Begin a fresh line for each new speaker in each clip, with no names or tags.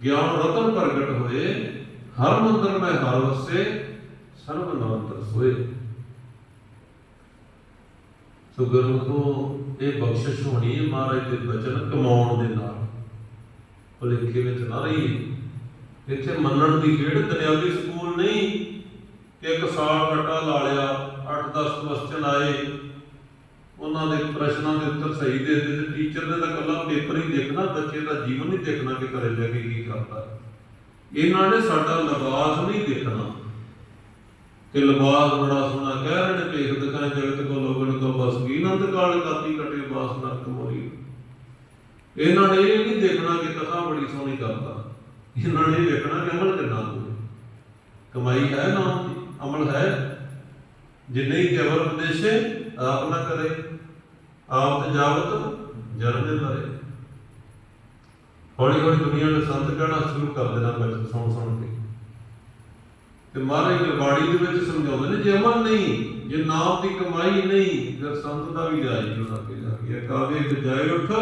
ਗਿਆਨ ਰਤਨ ਪ੍ਰਗਟ ਹੋਏ, ਹਰ ਮੰਦਰ ਮੈਂ ਹਰ ਵਸੇ, ਸਰਬ ਨਾਮ ਸੋਏ ਸੋ ਗੁਰਮੁਖੋ, ਇਹ ਬਖਸ਼ਿਸ਼ ਹੋਣੀ ਹੈ ਮਹਾਰਾਜ ਦੇ ਬਚਨ ਕਮਾਉਣ ਦੇ ਨਾਲ। ਭੁਲੇਖੇ ਵਿੱਚ ਨਾ ਰਹੀ ਇੱਥੇ ਮੰਨਣ ਦੀ ਖੇਡ ਦੁਨਿਆਵੀ ਸਕੂਲ ਨਹੀਂ ਕਿ ਇੱਕ ਸਾਲ ਘਟਾ ਲਾ ਲਿਆ 8-10 ਕੁਐਸਚਨ ਆਏ ਉਹਨਾਂ ਦੇ ਪ੍ਰਸ਼ਨਾਂ ਦੇ ਉੱਤਰ ਸਹੀ ਦੇ ਦਿੱਤੇ ਤੇ ਟੀਚਰ ਨੇ ਤਾਂ ਕੱਲਾ ਪੇਪਰ ਹੀ ਦੇਖਣਾ, ਬੱਚੇ ਦਾ ਜੀਵਨ ਨਹੀਂ ਦੇਖਣਾ ਕਿ ਘਰੇ ਜਾ ਕੇ ਕੀ ਕਰਦਾ ਇਹਨਾਂ ਨੇ ਸਾਡਾ ਲਿਬਾਸ ਨਹੀਂ ਦੇਖਣਾ। ਕਿ ਲਿਬਾਸ ਬੜਾ ਸੋਹਣਾ ਕਹਿ ਰਹੇ ਨੇ ਭੇਖ ਦਿਖਾਏ ਜਗਤ ਕੋ ਲੋਗਣ ਕੋ ਬਸ ਕੀ ਨੰਦ ਕਾਲ ਕਾਤੀ ਕਟੇ ਬਾਸ ਨਰਕ ਮੋਰੀ ਇਹਨਾਂ ਨੇ ਇਹ ਨਹੀਂ ਦੇਖਣਾ ਕਿ ਕਥਾ ਬੜੀ ਸੋਹਣੀ ਕਰਦਾ। ਇਹਨਾਂ ਨੇ ਦੇਖਣਾ ਕਿ ਅਮਲ ਕਿੰਨਾ ਹੋਵੇ ਕਮਾਈ ਹੈ ਨਾ, ਅਮਲ ਹੈ। ਜਿਨੇ ਹੀ ਕੇਵਲ ਉਪਦੇਸ਼ੇ ਆਪ ਨਾ ਕਰੇ, ਆਪ ਤੇ ਜਾਵਤ ਜਨਮ ਦੇ ਮਰੇ। ਹੌਲੀ ਹੌਲੀ ਦੁਨੀਆ ਨੇ ਸੰਤ ਕਹਿਣਾ ਸ਼ੁਰੂ ਕਰ ਦੇਣਾ ਬਚਨ ਸੁਣ ਸੁਣ ਕੇ। ਤੇ ਮਹਾਰਾਜ ਗੁਰਬਾਣੀ ਦੇ ਵਿੱਚ ਸਮਝਾਉਂਦੇ ਨੇ, ਜੇ ਅਮਲ ਨਹੀਂ, ਜੇ ਨਾਮ ਦੀ ਕਮਾਈ ਨਹੀਂ, ਫਿਰ ਸੰਤ ਦਾ ਵੀ ਜਾਈ ਉਹਨਾਂ ਕੇ? ਜਾ ਕਾਵੇ ਬਜਾਏ ਉੱਠ,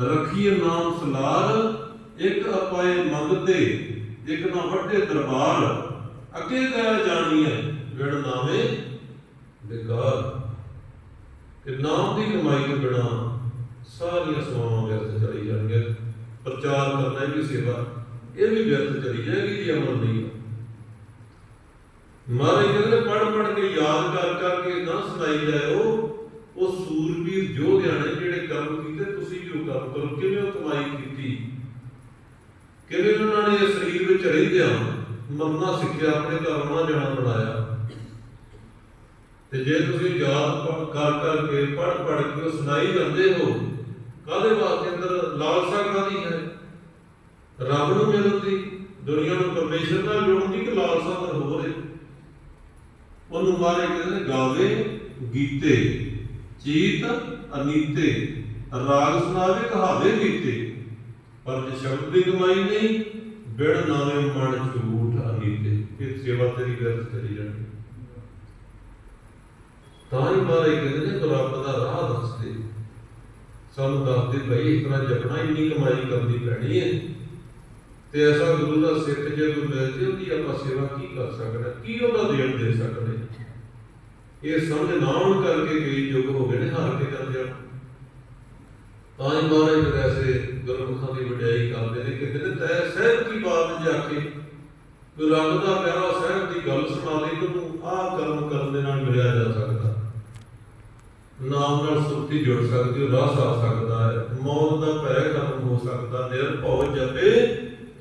ਰੱਖੀਏ ਨਾਮ ਸਲਾਰ, ਇੱਕ ਅਪਾਏ ਮੰਗਤੇ ਇੱਕ ਨਾ ਵੱਡੇ ਦਰਬਾਰ। ਅੱਗੇ ਗਿਆ ਜਾਣੀਏ ਵਿਣ ਨਾਵੇਂ ਬੇਕਾਰ ਕਿ ਨਾਮ ਦੀ ਕਮਾਈ ਤੋਂ ਬਿਨਾ ਸਾਰੀਆਂ ਸੇਵਾਵਾਂ ਵਿਅਰਥ ਚਲੀ ਜਾਣਗੀਆਂ। ਪ੍ਰਚਾਰ ਕਰਨਾ ਵੀ ਸੇਵਾ, ਇਹ ਵੀ ਵਿਅਰਥ ਚਲੀ ਜਾਏਗੀ ਜੇ ਅਮਲ ਨਹੀਂ। ਮਾਰੇ ਕਹਿੰਦੇ ਪੜ ਪੜ ਕੇ ਯਾਦ ਕਰ ਕਰ ਕੇ ਨਾ ਸੁਣਾਈ ਜਾਇਓ। ਉਹ ਸੂਰਬੀਰ ਯੋਧਿਆਂ ਨੇ ਜਿਹੜੇ ਕੰਮ ਕੀਤੇ, ਤੁਸੀਂ ਵੀ ਉਹ ਕਰਮ ਕਰੋ। ਕਿਵੇਂ ਉਹ ਕਮਾਈ ਕੀਤੀ? ਕਿਵੇਂ ਉਹਨਾਂ ਨੇ ਇਸ ਸਰੀਰ ਵਿੱਚ ਰਹਿੰਦਿਆਂ ਮਰਨਾ ਸਿੱਖਿਆ, ਆਪਣੇ ਘਰ ਨਾ ਜਾਣਾ ਬਣਾਇਆ? ਤੇ ਜੇ ਤੁਸੀਂ ਯਾਦ ਕਰ ਕਰ ਪੜ ਪੜ ਕੇ ਸੁਣਾਈ ਜਾਂਦੇ ਹੋ, ਕਾਹਦੇ ਵਾਸਤੇ ਅੰਦਰ ਲਾਲਸਾ ਕਾਦੀ ਹੈ? ਰੱਬ ਨੂੰ ਮਿਲਣ ਦੀ, ਦੁਨੀਆ ਨੂੰ ਪਰਮੇਸ਼ਰ ਨਾਲ ਜੋੜਨ ਦੀ ਕਿ ਲਾਲਸਾ ਅੰਦਰ ਹੋ। ਰਹੀ ਉਹਨੂੰ ਮਾਰੇ ਕਹਿੰਦੇ ਗਾਵੇ, ਗੀਤੇ, ਚੀਤ, ਅਨੀਤੇ, ਰਾਗ ਸੁਣਾਵੇ, ਕਹਾਵੇ, ਗੀਤੇ। ਪਰ ਜੇ ਸ਼ਬਦ ਦੀ ਕਮਾਈ ਨਹੀਂ ਬਿੜ ਨਾਵੇਂ ਮਨ ਝੂਠ ਅਨੀਤੇ। ਇਹ ਸੇਵਾ ਤੇਰੀ ਵਿਅਰਥ ਚਲੀ ਜਾਣੀ ਤਾਂ ਹੀ ਮਾਰੇ ਕਹਿੰਦੇ ਨੇ ਤੂੰ ਰੱਬ ਦਾ ਰਾਹ ਦੱਸਦੇ ਸਾਨੂੰ ਦੱਸਦੇ ਭਈ ਇਸ ਤਰ੍ਹਾਂ ਜਪਣਾ, ਇੰਨੀ ਕਮਾਈ ਕਰਨੀ ਪੈਣੀ ਹੈ। ਤੇ ਐਸਾ ਗੁਰੂ ਦਾ ਸਿੱਖ ਜੇ ਮਿਲ ਜੇ, ਉਹਦੀ ਆਪਾਂ ਸੇਵਾ ਕੀ ਕਰ ਸਕਦੇ ਕੀ ਉਹਦਾ ਦੇਣ ਦੇ ਸਕਦੇ ਇਹ ਸਮਝ ਨਾ ਆਉਣ ਕਰਕੇ ਕਈ ਯੁੱਗ ਹੋ ਗਏ ਨੇ, ਹਾਰ ਕੇ ਜਾਂਦੇ ਆ। ਤਾਂ ਹੀ ਮਹਾਰਾਜ ਫਿਰ ਐਸੇ ਗੁਰਮੁਖਾਂ ਦੀ ਵਡਿਆਈ ਕਰਦੇ ਨੇ ਕਿ ਕਹਿੰਦੇ, ਤੈ ਸਹਿਬ ਕੀ ਬਾਤ ਜਾ ਕੇ ਰੱਬ ਦਾ ਪਿਆਰਾ ਸਹਿਬ ਦੀ ਗੱਲ ਸੁਣਾ ਲਈ ਤੈਨੂੰ ਆਹ ਕਰਮ ਕਰਨ ਦੇ ਨਾਲ ਮਿਲਿਆ ਨਾਮ ਨਾਲ ਸੁਰਤੀ ਜੁੜ ਸਕਦੀ ਹੈ ਰਸ ਆ ਸਕਦਾ ਹੈ, ਮੌਤ ਦਾ ਭੈ ਖਤਮ ਹੋ ਸਕਦਾ ਨਿਰਭਉ ਜਪੇ,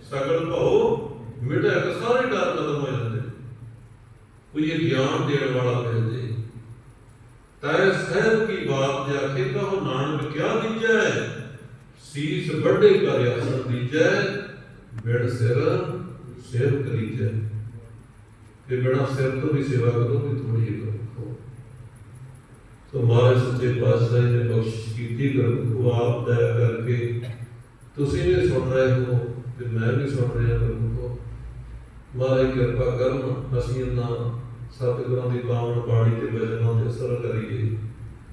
ਸਗਲ ਭਉ ਮਿਟੇ ਸਾਰੇ ਡਰ ਖਤਮ ਹੋ ਜਾਂਦੇ ਕੋਈ ਇਹ ਗਿਆਨ ਦੇਣ ਵਾਲਾ ਮਿਲ ਜੇ। ਤੈ ਸਹਿਬ ਕੀ ਬਾਤ ਜਾ ਕਹੋ ਨਾਨਕ ਕਿਆ ਦੀਜੈ? ਸੀਸ ਵੱਡੇ ਕਰ ਅਸਰ ਦੀਜੈ ਬਿੜ ਸਿਰ ਸੇਵ ਕਰੀਜੈ ਕਿ ਬਿਨਾ ਸਿਰ ਤੋਂ ਵੀ ਸੇਵਾ ਕਰੋ ਵੀ ਥੋੜੀ ਜਿਹੀ ਕਰੋ। ਸੋ ਮਹਾਰਾਜ ਸੱਚੇ ਪਾਤਸ਼ਾਹ ਜੀ ਨੇ ਬਖਸ਼ਿਸ਼ ਕੀਤੀ ਗੁਰੂ ਆਪ ਦਾ ਕਰਕੇ। ਤੁਸੀਂ ਵੀ ਸੁਣ ਰਹੇ ਹੋ ਤੇ ਮੈਂ ਵੀ ਸੁਣ ਰਿਹਾ ਗੁਰੂ ਮਹਾਰਾਜ ਕਿਰਪਾ ਕਰਨ, ਅਸੀਂ ਨਾ ਸਤਿਗੁਰਾਂ ਦੀ ਪਾਵਨ ਬਾਣੀ ਤੇ ਬਚਨਾਂ ਦੇ ਅਸਰ ਕਰੀਏ।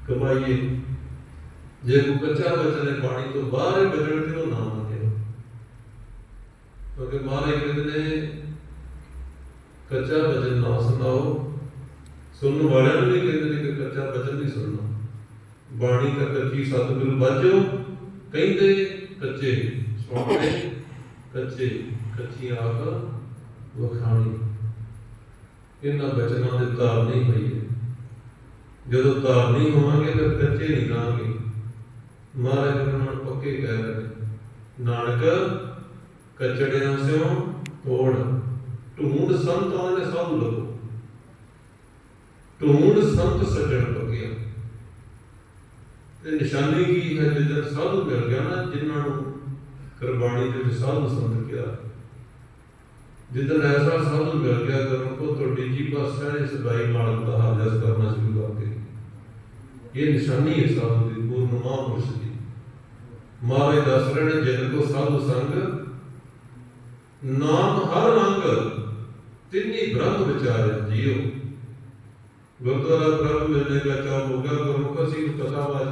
ਕਮਾਈਏ। ਜੇ ਕੋਈ ਕੱਚਾ ਬਚਨ ਹੈ, ਬਾਣੀ ਤੋਂ ਬਾਹਰ ਬਚਨ ਤੇ ਉਹ ਨਾ ਮੰਨੇ। ਕਿਉਂਕਿ ਮਹਾਰਾਜ ਕਹਿੰਦੇ ਨੇ, ਕੱਚਾ ਬਚਨ ਨਾ ਸੁਣਾਓ ਸੁਣਨ ਵਾਲਿਆਂ ਨੂੰ ਵੀ ਕਹਿੰਦੇ ਨੇ ਕਿ ਕੱਚਾ ਬਚਨ ਨਹੀਂ ਸੁਣਨਾ। ਬਾਣੀ ਦਾ ਕੱਚੀ ਸਤਿਗੁਰੂ ਬਾਝੋ ਕਹਿੰਦੇ ਕੱਚੇ ਸੁਣਦੇ ਕੱਚੇ ਕੱਚੀ ਆਖ ਵਖਾਣੀ। ਇਹਨਾਂ ਬਚਨਾਂ ਦੇ ਤਾਰ ਨਹੀਂ ਹੋਈ ਜਦੋਂ ਤਾਰ ਨਹੀਂ ਹੋਵਾਂਗੇ ਫਿਰ ਕੱਚੇ ਨਹੀਂ ਰਹਾਂਗੇ ਮਹਾਰਾਜ ਨੂੰ ਪੱਕੇ ਕਹਿ ਰਹੇ ਨਾਨਕ, ਕਚੜਿਆਂ ਸਿਓ ਤੋੜ, ਢੂੰਡ ਸੰਤ ਨੇ ਸਾਧੂ ਲਗੋ ਢੂੰਡ ਸੰਤ ਸੱਜਣ ਪੱਕਿਆ। ਤੇ ਨਿਸ਼ਾਨੀ ਕੀ ਹੈ ਜਦੋਂ ਸਾਧੂ ਮਿਲ ਗਿਆ ਨਾ, ਜਿਨ੍ਹਾਂ ਨੂੰ ਕੁਰਬਾਨੀ ਦੇ ਵਿੱਚ ਸਾਧੂ ਸੰਤ ਕਿਹਾ। ਜਿੱਦਣ ਐਸਾ ਸਾਧੂ ਮਿਲ ਗਿਆ ਕਰਮ ਕੋ ਤੁਹਾਡੀ ਜੀ ਬਸ ਹੈ ਇਸ ਬਾਈ ਮਾਲਕ ਦਾ ਹਾਜ਼ਰ ਕਰਨਾ ਸ਼ੁਰੂ ਕਰ ਦੇ ਇਹ ਨਿਸ਼ਾਨੀ ਹੈ ਸਾਧੂ ਦੀ ਪੂਰਨ ਮਹਾਂਪੁਰਸ਼ ਦੀ। ਮਹਾਰਾਜ ਦੱਸ ਰਹੇ ਨੇ, ਜਿਨ ਕੋ ਸਾਧੂ ਸੰਗ, ਨਾਮ ਹਰ ਰੰਗ ਤਿੰਨੀ ਬ੍ਰਹਮ ਵਿਚਾਰ ਜੀਓ। ਗੁਰਦੁਆਰਾ ਪ੍ਰਭ ਮਿਲਨੇ ਦਾ ਚਾਹ ਹੋ ਗਿਆ ਗੁਰਮੁਖ ਅਸੀਂ ਕਥਾ ਵਾਚ